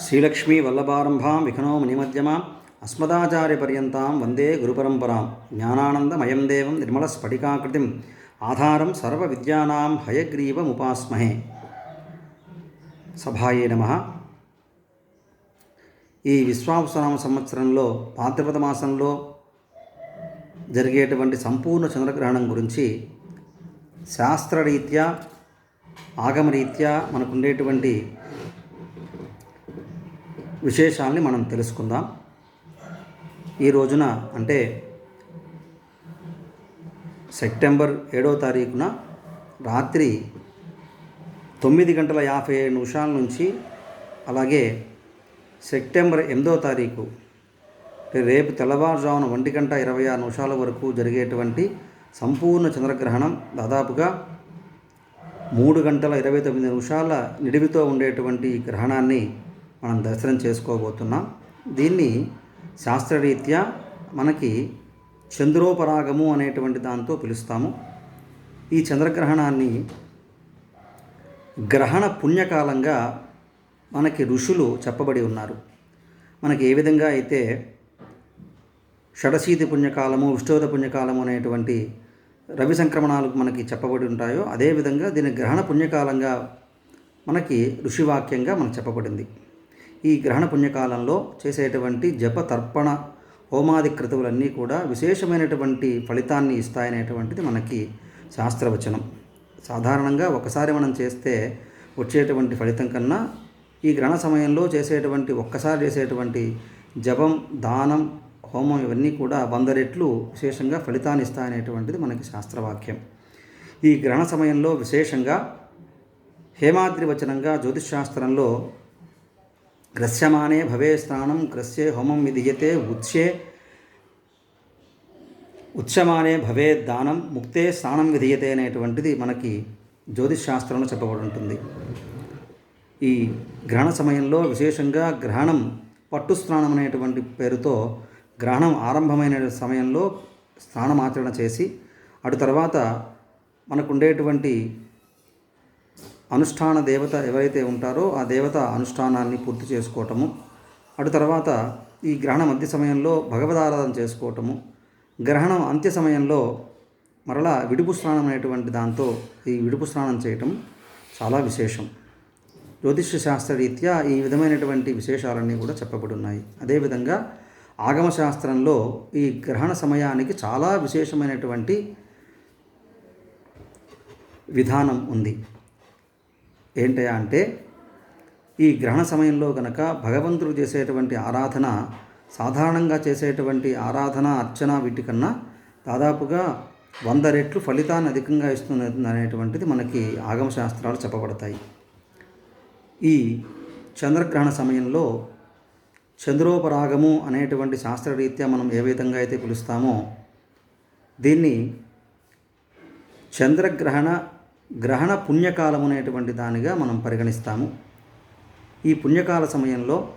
శ్రీలక్ష్మీ వల్లభారంభాం విఘ్నో మణిమధ్యమాం అస్మదాచార్యపర్యంతాం వందే గురుపరంపరాం జ్ఞానానందమయం దేవం నిర్మలస్ఫటికాకృతిం ఆధారం సర్వ విద్యానాం హయగ్రీవముపాస్మహే. సభాయే నమ. ఈ విశ్వావసనామ సంవత్సరంలో భాద్రపద మాసంలో జరిగేటువంటి సంపూర్ణ చంద్రగ్రహణం గురించి శాస్త్రరీత్యా ఆగమరీత్యా మనకుండేటువంటి విశేషాల్ని మనం తెలుసుకుందాం. ఈ రోజున అంటే సెప్టెంబర్ ఏడవ తారీఖున రాత్రి తొమ్మిది గంటల యాభై ఏడు నిమిషాల నుంచి అలాగే సెప్టెంబర్ ఎనిమిదవ తారీఖు రేపు తెల్లవారుజామున ఒంటి గంట ఇరవై ఆరు నిమిషాల వరకు జరిగేటువంటి సంపూర్ణ చంద్రగ్రహణం దాదాపుగా మూడు గంటల ఇరవై తొమ్మిది నిమిషాల నిడివితో ఉండేటువంటి ఈ గ్రహణాన్ని మనం దర్శనం చేసుకోబోతున్నాం. దీన్ని శాస్త్రరీత్యా మనకి చంద్రోపరాగము అనేటువంటి దాంతో పిలుస్తాము. ఈ చంద్రగ్రహణాన్ని గ్రహణ పుణ్యకాలంగా మనకి ఋషులు చెప్పబడి ఉన్నారు. మనకి ఏ విధంగా అయితే షడశీతి పుణ్యకాలము విష్ణోద పుణ్యకాలము అనేటువంటి రవి సంక్రమణాలు మనకి చెప్పబడి ఉంటాయో అదేవిధంగా దీని గ్రహణ పుణ్యకాలంగా మనకి ఋషివాక్యంగా మనకు చెప్పబడింది. ఈ గ్రహణ పుణ్యకాలంలో చేసేటువంటి జప తర్పణ హోమాది క్రతువులన్నీ కూడా విశేషమైనటువంటి ఫలితాన్ని ఇస్తాయనేటువంటిది మనకి శాస్త్రవచనం. సాధారణంగా ఒకసారి మనం చేస్తే వచ్చేటువంటి ఫలితం కన్నా ఈ గ్రహణ సమయంలో చేసేటువంటి ఒక్కసారి చేసేటువంటి జపం దానం హోమం ఇవన్నీ కూడా వంద రెట్లు విశేషంగా ఫలితాన్ని ఇస్తాయనేటువంటిది మనకి శాస్త్రవాక్యం. ఈ గ్రహణ సమయంలో విశేషంగా హేమాద్రి వచనంగా జ్యోతిష్ శాస్త్రంలో గ్రస్యమానే భవే స్నానం గ్రస్యే హోమం విధియతే ఉత్సే ఉత్సమానే భవే దానం ముక్తే స్నానం విధియతే అనేటువంటిది మనకి జ్యోతిష్ శాస్త్రంలో చెప్పబడి ఉంటుంది ఈ గ్రహణ సమయంలో విశేషంగా గ్రహణం పట్టు స్నానం అనేటువంటి పేరుతో గ్రహణం ఆరంభమైన సమయంలో స్నానమాచరణ చేసి అటు తర్వాత మనకుండేటువంటి అనుష్ఠాన దేవత ఎవరైతే ఉంటారో ఆ దేవత అనుష్ఠానాన్ని పూర్తి చేసుకోవటము. అటు తర్వాత ఈ గ్రహణ మధ్య సమయంలో భగవదారాధన చేసుకోవటము. గ్రహణం అంత్య సమయంలో మరలా విడుపు స్నానం అనేటువంటి దాంతో ఈ విడుపు స్నానం చేయటం చాలా విశేషం. జ్యోతిష్య శాస్త్రరీత్యా ఈ విధమైనటువంటి విశేషాలన్నీ కూడా చెప్పబడి ఉన్నాయి అదేవిధంగా ఆగమ శాస్త్రంలో ఈ గ్రహణ సమయానికి చాలా విశేషమైనటువంటి విధానం ఉంది. ఏంటయా అంటే ఈ గ్రహణ సమయంలో గనక భగవంతుడు చేసేటువంటి ఆరాధన సాధారణంగా చేసేటువంటి ఆరాధన అర్చన వీటికన్నా దాదాపుగా వంద రెట్లు ఫలితాన్ని అధికంగా ఇస్తుంది అనేటువంటిది మనకి ఆగమ శాస్త్రాలు చెప్పబడతాయి. ఈ చంద్రగ్రహణ సమయంలో చంద్రోపరాగము అనేటువంటి శాస్త్రరీత్యా మనం ఏ విధంగా అయితే పిలుస్తామో దీన్ని చంద్రగ్రహణ గ్రహణ పుణ్యకాలం అనేటువంటి దానిగా మనం పరిగణిస్తాము. ఈ పుణ్యకాల సమయంలో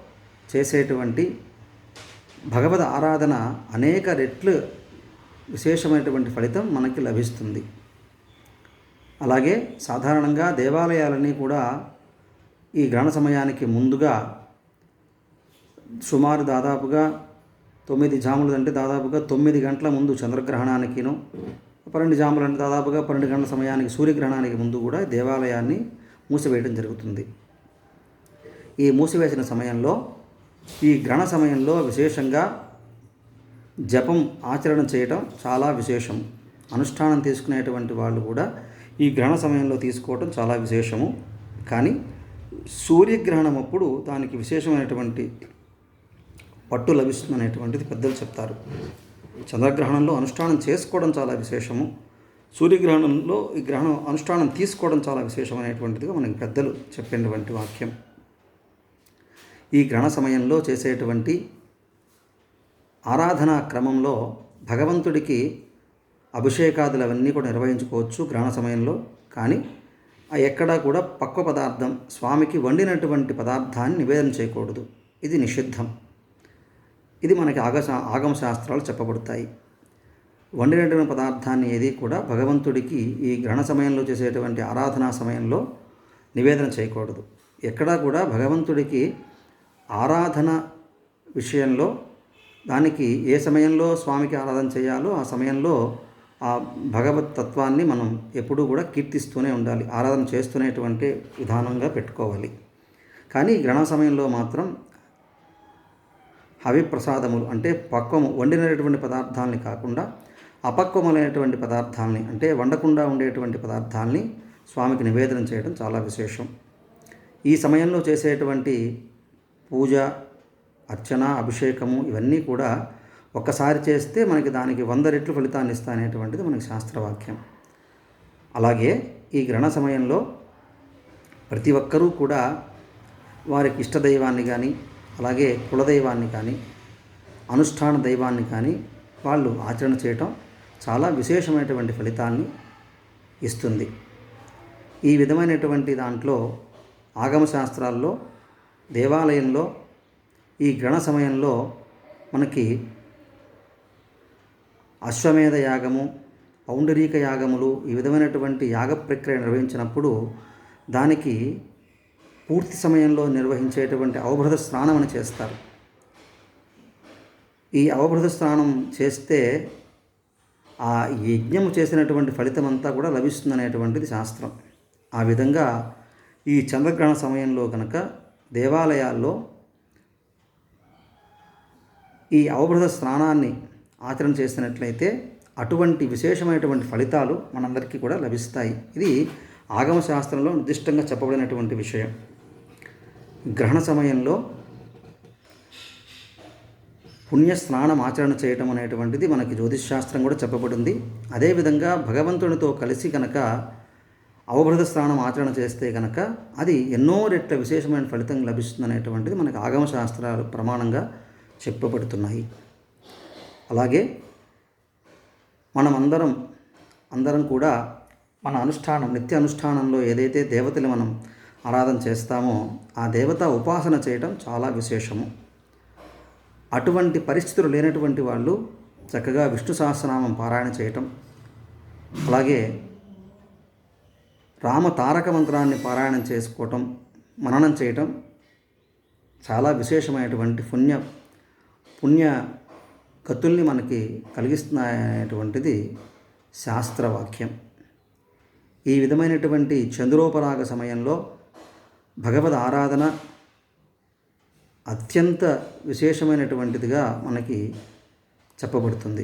చేసేటువంటి భగవద్ ఆరాధన అనేక రెట్లు విశేషమైనటువంటి ఫలితం మనకి లభిస్తుంది. అలాగే సాధారణంగా దేవాలయాలన్నీ కూడా ఈ గ్రహణ సమయానికి ముందుగా సుమారు దాదాపుగా తొమ్మిది జాములు అంటే దాదాపుగా తొమ్మిది గంటల ముందు చంద్రగ్రహణానికిను పన్నెండు జాములు అంటే దాదాపుగా పన్నెండు గంటల సమయానికి సూర్యగ్రహణానికి ముందు కూడా దేవాలయాన్ని మూసివేయడం జరుగుతుంది. ఈ మూసివేసిన సమయంలో ఈ గ్రహణ సమయంలో విశేషంగా జపం ఆచరణ చేయటం చాలా విశేషం. అనుష్ఠానం తీసుకునేటువంటి వాళ్ళు కూడా ఈ గ్రహణ సమయంలో తీసుకోవటం చాలా విశేషము. కానీ సూర్యగ్రహణం అప్పుడు దానికి విశేషమైనటువంటి పట్టు లభిస్తుందనేటువంటిది పెద్దలు చెప్తారు. చంద్రగ్రహణంలో అనుష్ఠానం చేసుకోవడం చాలా విశేషము. సూర్యగ్రహణంలో ఈ గ్రహణం అనుష్ఠానం తీసుకోవడం చాలా విశేషమైనటువంటిదిగా మనకి పెద్దలు చెప్పినటువంటి వాక్యం. ఈ గ్రహణ సమయంలో చేసేటువంటి ఆరాధనా క్రమంలో భగవంతుడికి అభిషేకాదులు అవన్నీ కూడా నిర్వహించుకోవచ్చు గ్రహణ సమయంలో. కానీ ఎక్కడా కూడా పక్వ పదార్థం స్వామికి వండినటువంటి పదార్థాన్ని నివేదన చేయకూడదు. ఇది నిషిద్ధం. ఇది మనకి ఆగ ఆగమ శాస్త్రాలు చెప్పబడతాయి. వండినటువంటి పదార్థాన్ని ఏది కూడా భగవంతుడికి ఈ గ్రహణ సమయంలో చేసేటువంటి ఆరాధనా సమయంలో నివేదన చేయకూడదు. ఎక్కడా కూడా భగవంతుడికి ఆరాధన విషయంలో దానికి ఏ సమయంలో స్వామికి ఆరాధన చేయాలో ఆ సమయంలో ఆ భగవత్ తత్వాన్ని మనం ఎప్పుడూ కూడా కీర్తిస్తూనే ఉండాలి. ఆరాధన చేస్తునేటువంటి విధానంగా పెట్టుకోవాలి. కానీ గ్రహణ సమయంలో మాత్రం హవిప్రసాదములు అంటే పక్వము వండినటువంటి పదార్థాలని కాకుండా అపక్వములైనటువంటి పదార్థాలని అంటే వండకుండా ఉండేటువంటి పదార్థాలని స్వామికి నివేదన చేయడం చాలా విశేషం. ఈ సమయంలో చేసేటువంటి పూజ అర్చన అభిషేకము ఇవన్నీ కూడా ఒక్కసారి చేస్తే మనకి దానికి వంద రెట్లు ఫలితాన్ని ఇస్తాయనేటువంటిది మనకి శాస్త్రవాక్యం. అలాగే ఈ గ్రహణ సమయంలో ప్రతి ఒక్కరూ కూడా వారికి ఇష్టదైవాన్ని కానీ అలాగే కులదైవాన్ని కానీ అనుష్ఠాన దైవాన్ని కానీ వాళ్ళు ఆచరణ చేయటం చాలా విశేషమైనటువంటి ఫలితాన్ని ఇస్తుంది. ఈ విధమైనటువంటి దాంట్లో ఆగమ శాస్త్రాల్లో దేవాలయంలో ఈ గ్రహణ సమయంలో మనకి అశ్వమేధ యాగము పౌండరీక యాగములు ఈ విధమైనటువంటి యాగ ప్రక్రియ నిర్వహించినప్పుడు దానికి పూర్తి సమయంలో నిర్వహించేటువంటి అవభృత స్నానం అని చేస్తారు. ఈ అవభృత స్నానం చేస్తే ఆ యజ్ఞము చేసినటువంటి ఫలితం అంతా కూడా లభిస్తుందనేటువంటిది శాస్త్రం. ఆ విధంగా ఈ చంద్రగ్రహణ సమయంలో కనుక దేవాలయాల్లో ఈ అవభృత స్నానాన్ని ఆచరణ చేసినట్లయితే అటువంటి విశేషమైనటువంటి ఫలితాలు మనందరికీ కూడా లభిస్తాయి. ఇది ఆగమ శాస్త్రంలో నిర్దిష్టంగా చెప్పబడినటువంటి విషయం. గ్రహణ సమయంలో పుణ్య స్నానం ఆచరణ చేయటం అనేటువంటిది మనకి జ్యోతిష్ శాస్త్రం కూడా చెప్పబడింది. అదేవిధంగా భగవంతునితో కలిసి కనుక అవభృత స్నానం ఆచరణ చేస్తే కనుక అది ఎన్నో రెట్ల విశేషమైన ఫలితం లభిస్తుంది అనేటువంటిది మనకి ఆగమ శాస్త్రాలు ప్రమాణంగా చెప్పబడుతున్నాయి. అలాగే మనమందరం అందరం కూడా మన అనుష్ఠానం నిత్య అనుష్ఠానంలో ఏదైతే దేవతలు మనం ఆరాధన చేస్తామో ఆ దేవత ఉపాసన చేయటం చాలా విశేషము. అటువంటి పరిస్థితులు లేనటువంటి వాళ్ళు చక్కగా విష్ణు సహస్రనామం పారాయణ చేయటం అలాగే రామ తారక మంత్రాన్ని పారాయణం చేసుకోవటం మననం చేయటం చాలా విశేషమైనటువంటి పుణ్య పుణ్య గతుల్ని మనకి కలిగిస్తున్నాయనేటువంటిది శాస్త్రవాక్యం. ఈ విధమైనటువంటి చంద్రోపరాగ సమయంలో భగవద్ ఆరాధన అత్యంత విశేషమైనటువంటిదిగా మనకి చెప్పబడుతుంది.